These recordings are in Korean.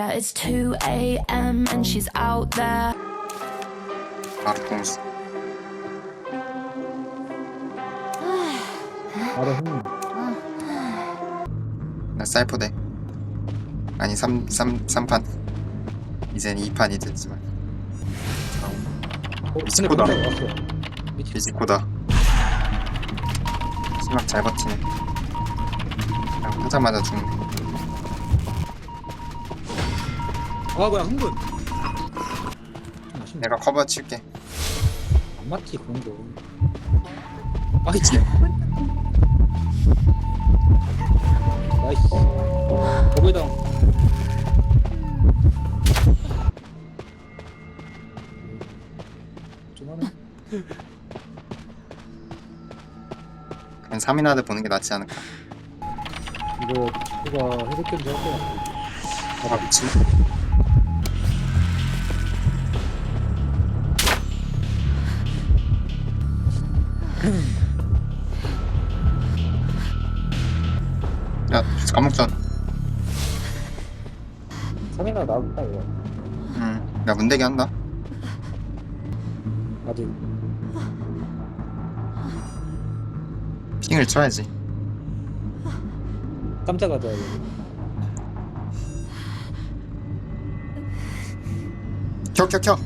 Yeah, it's 2 a.m. and she's out there. 공수 바로 흥. 나 사이퍼대 아니 3, 3, 3판 이젠 2판이 됐지만 어. 미치. 비지코다 심막 잘 버티네 그냥 하자마자 죽네 아 뭐야 흥분. 내가 커버 칠게 안 맞지 그런 거. 아 진짜. 나이스. 거기다. 좀 하네. 그냥 3인하드 보는 게 낫지 않을까 이거 누가 해독견지 할 거야. 아 미친 야 감옥전 3이나 나올까 이거. 응 야 문대기 한다 아직 핑을 쳐야지 깜짝하자 이거. 켜 켜켜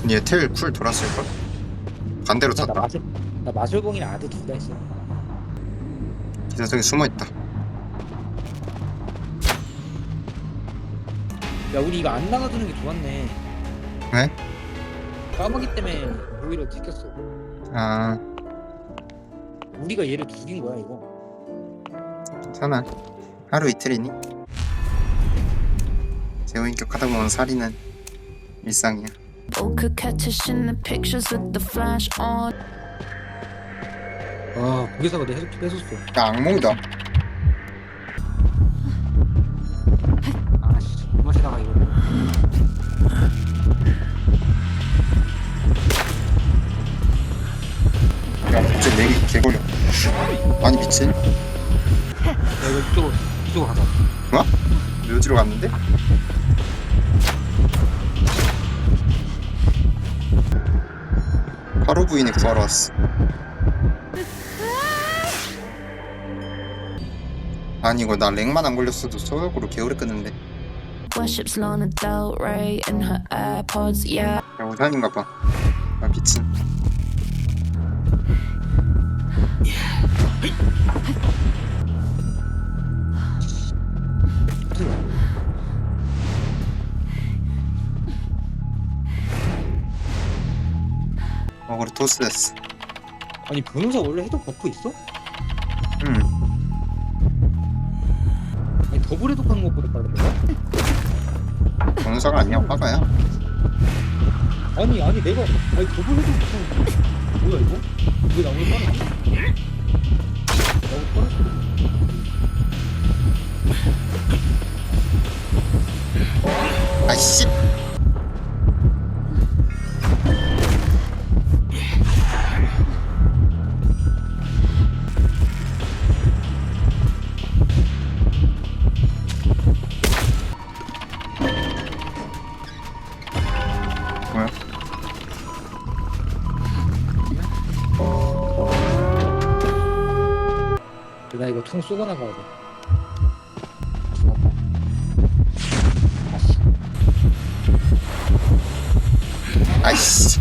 근데 얘텔 쿨 돌았을걸? 반대로 나 쳤다 마술 나 마술봉이랑 아드 둘 다 있어. 기사 저기 숨어 있다 야 우리 이거 안 나가주는 게 좋았네. 왜? 까마귀 때문에 오히려 지켰어. 아 우리가 얘를 죽인 거야 이거. 괜찮아 하루 이틀이니? 제호인격 하다 보면 살인은 일상이야 Oh, coquettish in the pictures with the flash on. 아 고개사가 내 해적 뺏었어. 야 악몽이다 아씨 그 맛이다가 이거. 야 갑자기 내기 개걸려 아니 미친 야 이거 이쪽으로 이쪽으로 가자. 뭐? 묘지로 갔는데? 하루 부인이 구하러 왔어 아니 이거 나 렉만 안 걸렸어도 소역으로 개오래 끄는데 Worships Lana Del Rey in her AirPods. Yeah. 야 우산인가 봐. 아 미친. 어그로 토스 됐어. 아니 변호사 원래 해독 버프 있어? 응. 아니 더블 해독하는 것보다 빠르다. 변호사가 아니야 화가야. 아니 아니 내가 아니 더블 해독하는 거 뭐야 이거? 이거 나오는 빠르지? 나오는 빠르지? 아이씨. 총 쏘고 나가야 돼. 아이씨.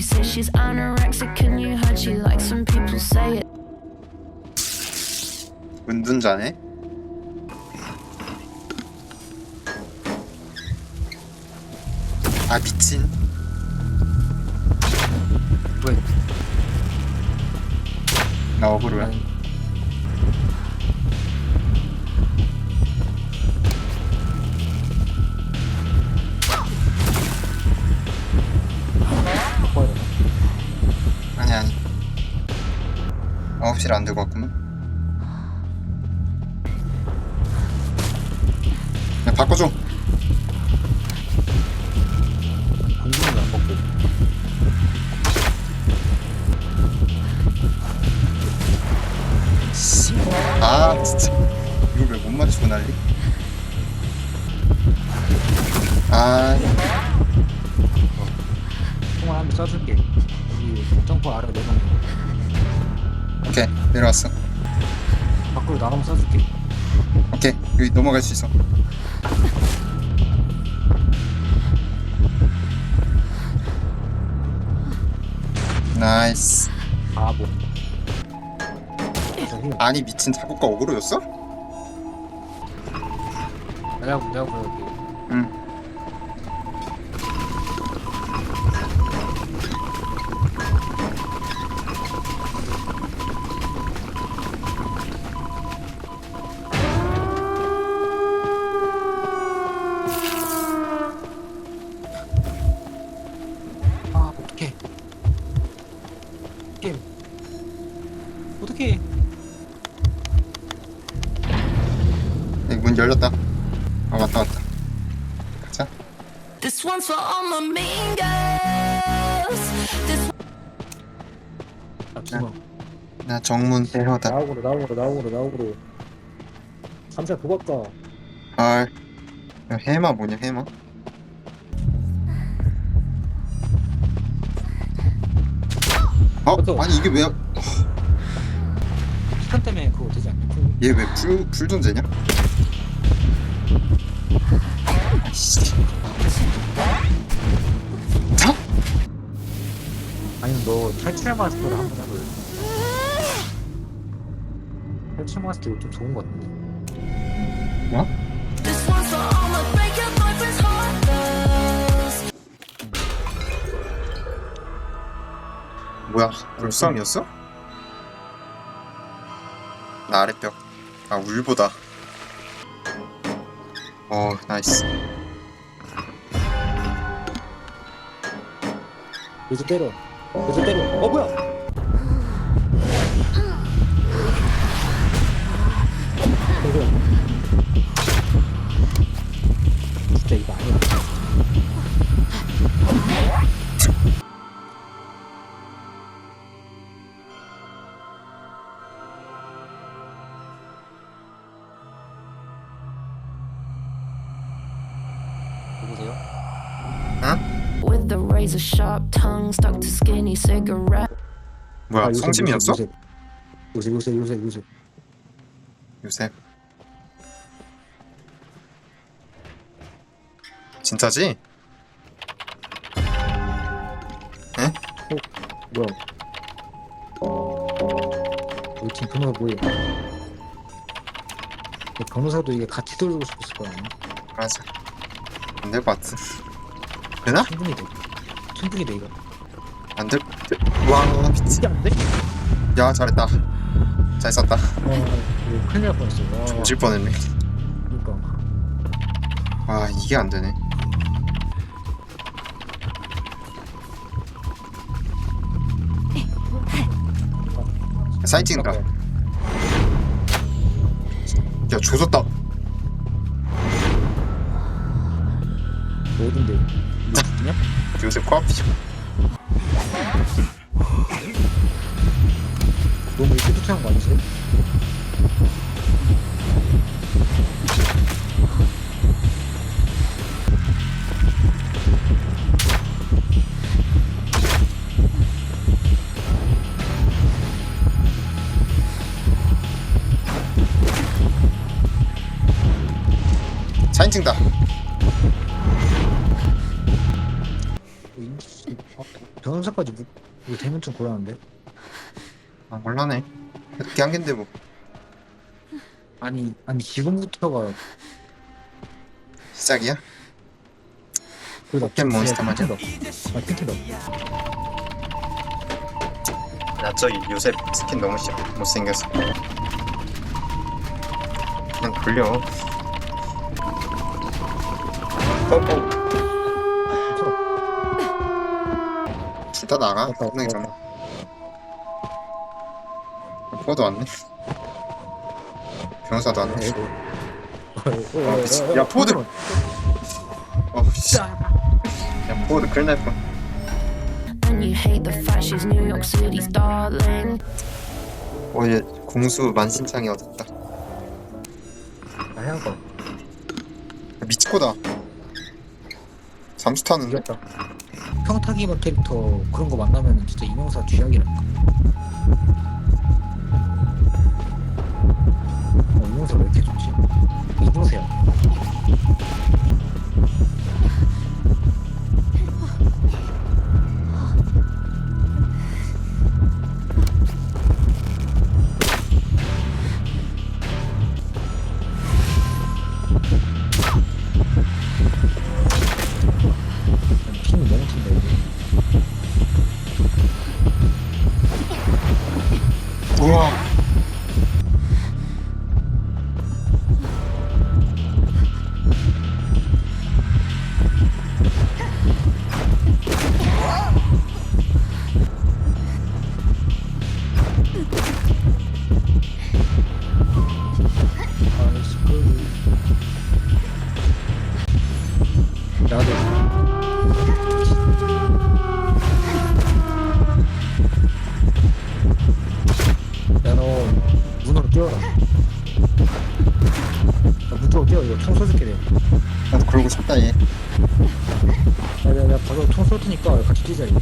You say she's anorexic, and you heard she likes some people say it. 은둔자네. 아 미친. 왜? 나 억울해. 9시를 안 들고 왔구만. 야 바꿔줘. 공중을 안 먹고. 씨. 아 진짜. 이걸 왜 못 맞추고 난리? 아. 총알 한대 쏴줄게. 여기 점프 아래 내방 오케이 내려왔어. 밖으로 나가면 쏴줄게. 오케이 여기 넘어갈 수 있어. 나이스. 바보 저기 아니 미친 자국가 어그로였어? 내가 내가 보여줄게. 응 여기 문 열렸다. 아 맞다 맞다. 가자. This one's for all my mean girls. This 아 죽어. 나 정문 에러다 나오고로 나오고로 나오고로 나오고로. 감자 도박가. 아 야, 해마 뭐냐 해마? 어? 아니 이게 왜 얘왜 불, 불존재냐? 자? 아니면 너 탈출 마스터를 한번 해볼래 탈출 마스터 이거 좀 좋은 거 같은데 뭐? 뭐야 불쌍이었어? 나 아랫벽 아 울보다. 어 나이스. 여기서 때려. 여기서 때려. 어 뭐야? 이거 진짜 이거 아니야 to skinny cigarette. 뭐야 아, 성심이었어? 요셉 요셉 요셉 요셉 요셉 요셉 진짜지? 뭐야 우리 팀 변호사 뭐해 이 변호사도 이게 같이 돌리고 싶었을 거야 아마. 맞아 안 될 것 같아 되나? 충분히 돼. 충분히 돼 이거. 안 될와 이게 안 돼? 야 잘했다. 잘 썼다. 어 이거 큰일 날 뻔했어. 와. 조질 뻔했네. 그니까. 와 이게 안 되네. 사이팅가. 야 조졌다 뭐든데 이거 죽냐? 요새 코앞이 너무 쫓아온 거 아니지? 사인팅다 변호사까지 무, 이거 되면 좀 곤란한데? 아 몰라네 어떻게 한 갠데 뭐. 아니 아니 지금부터가 시작이야? 그래도 포켓몬스터 맞아? 아 핑키다 나 저기 요새 스킨 너무 싫어. 못생겨서. 그냥 돌려. 어, 둘 다 나가 끝나기 전에 맞다. 포도 왔네 변호사도 왔네 아이고. 아, 미친. 야, 포드! 어 씨 야 포도 큰일 날 뻔 And you hate the fact she's New York City's darling. 어얘 공수 만신창이 얻었다 아, 해안가. 미치코다 잠수 타는데? 이겼다. 평타기만 캐릭터 그런 거 만나면 진짜 이명사 쥐약이라니까. 어, 이명사 왜 이렇게 좋지? 이명사야. 나도. 야, 너 문으로 뛰어라. 야, 문 쪽으로 뛰어. 이거 총 쏘줄게, 내가. 나도 그러고 싶다 얘 야, 야, 야, 가서 총쏠 테니까 같이 뛰자, 이거.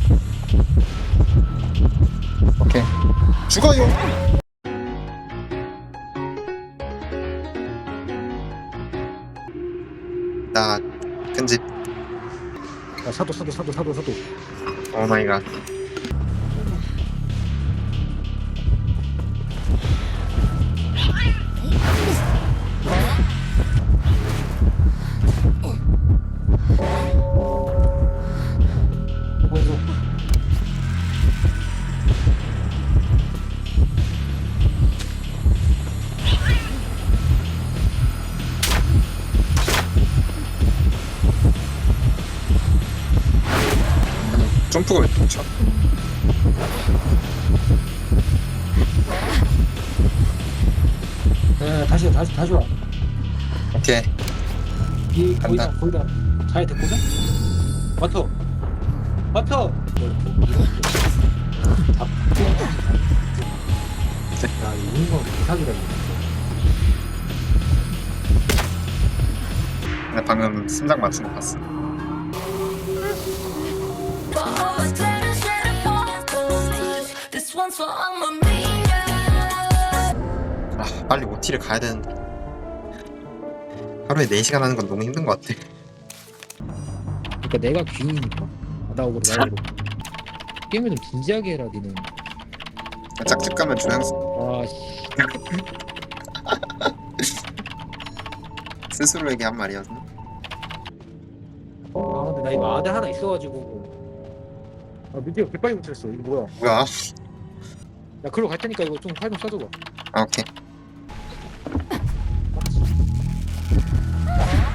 오케이 죽어요 나 끈집 야, 사도, 사도, 사도, 사도, 사도. 오마 점프가 왜 야, 야, 다시, 와, 다시, 다시 와. 오케이. 이 거의 다 간다. 거의 다. 잘 됐거든? 마터 마터 야 이거 거 개사기다 이거 나 방금 심장 맞춘 거 봤어 아 빨리 OT를 가야 되는데. 하루에 4시간 하는 건 너무 힘든 것 같아. 그러니까 내가 귀인이니까. 나오고 나오고 게임을 좀 진지하게 해라 니는. 짝집 가면 조향수 와씨. 스스로에게 한 말이었나? 아 근데 나 이거 아대 하나 있어가지고. 아 밑에 백발이 붙어있어. 이거 뭐야? 뭐야 야 글로 갈 테니까 이거 좀 활 좀 쏴줘봐 아 오케이.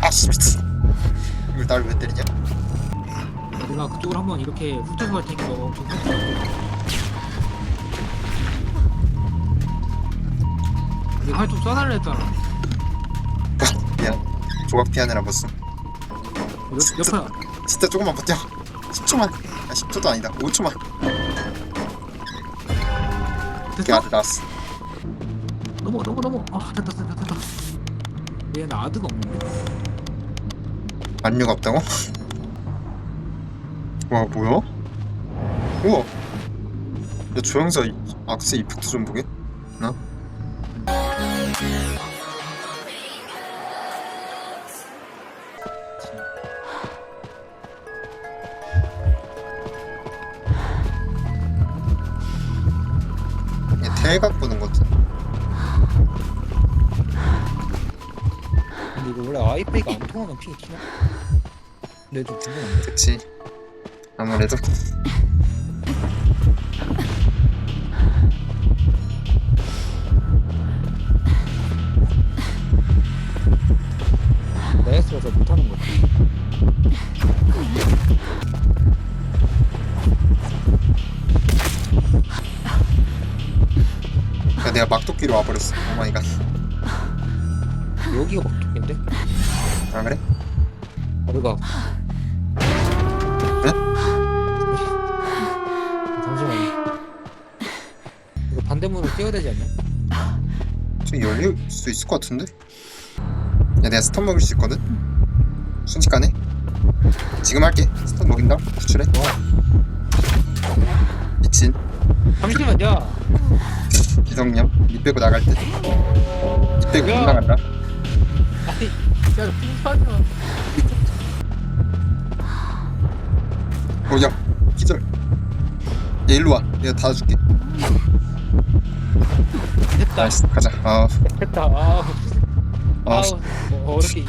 아씨 미친. 이걸 나를 왜 때리냐? 내가 그쪽으로 한번 이렇게 훑어서 갈 테니까 너가 좀 훑어줘 내가 활좀 쏴달라 했잖아. 미안. 조각 피하느라 못써. 옆, 옆에 진짜 조금만 버텨. 10초만. 아 10초도 아니다. 5초만. 이렇게 됐어? 아들 나왔어 넘어 넘어 넘어 아 됐다 됐다 됐다 얘나 아드가 없는데 만류가 없다고? 와 뭐야? 우와 야 조영사 이- 악세 이펙트 좀 보게 얘 대각 보는 거 같아 근데 이거 원래 아이페이가 안 통하면 핑이 튀나? 근데 좀 궁금한데? 그치. 아무래도. 나이스라서 못하는 거 야, 내가 막도끼로 와버렸어 오마이갓 여기가 막독인데? 아 그래? 어디가? 네? 잠시만요. 이거 반대문으로 뛰어야 되지 않냐? 저 열릴 수 있을 것 같은데? 야 내가 스턴 먹일 수 있거든? 순식간에 지금 할게 스턴 먹인다 구출해 미친. 잠시만, 야! 기성념 니 빼고 나갈 때니 빼고 야. 못 나간다? 아니, 야, 핑하지 마. 어야 기절. 얘 일로 와. 내가 다 줄게. 됐다. 나이스. 가자. 아 됐다. 아우, 아, 아우, 뭐 어렵게.